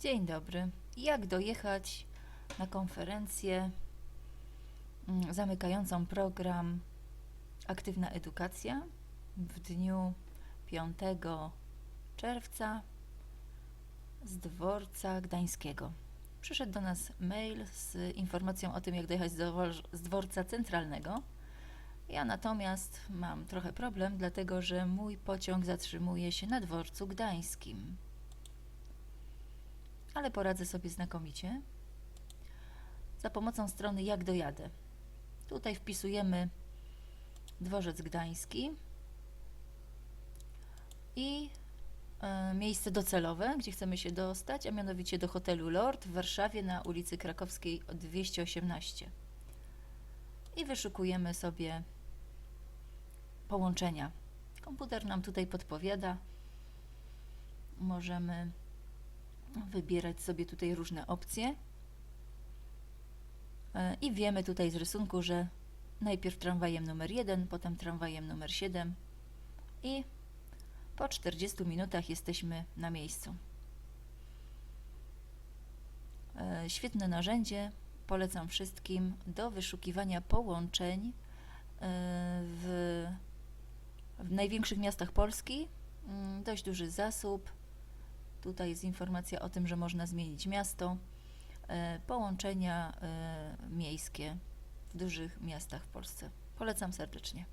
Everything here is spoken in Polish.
Dzień dobry. Jak dojechać na konferencję mm, zamykającą program Aktywna Edukacja w dniu 5 czerwca z dworca gdańskiego? Przyszedł do nas mail z informacją o tym, jak dojechać z, dwor- z dworca centralnego. Ja natomiast mam trochę problem, dlatego że mój pociąg zatrzymuje się na dworcu gdańskim ale poradzę sobie znakomicie. Za pomocą strony Jak dojadę. Tutaj wpisujemy dworzec gdański i e, miejsce docelowe, gdzie chcemy się dostać, a mianowicie do hotelu Lord w Warszawie na ulicy Krakowskiej 218. I wyszukujemy sobie połączenia. Komputer nam tutaj podpowiada. Możemy wybierać sobie tutaj różne opcje. E, I wiemy tutaj z rysunku, że najpierw tramwajem numer 1, potem tramwajem numer 7 i po 40 minutach jesteśmy na miejscu. E, Świetne narzędzie, polecam wszystkim do wyszukiwania połączeń e, w, w największych miastach Polski. Mm, Dość duży zasób. Tutaj jest informacja o tym, że można zmienić miasto. E, Połączenia e, miejskie w dużych miastach w Polsce. Polecam serdecznie.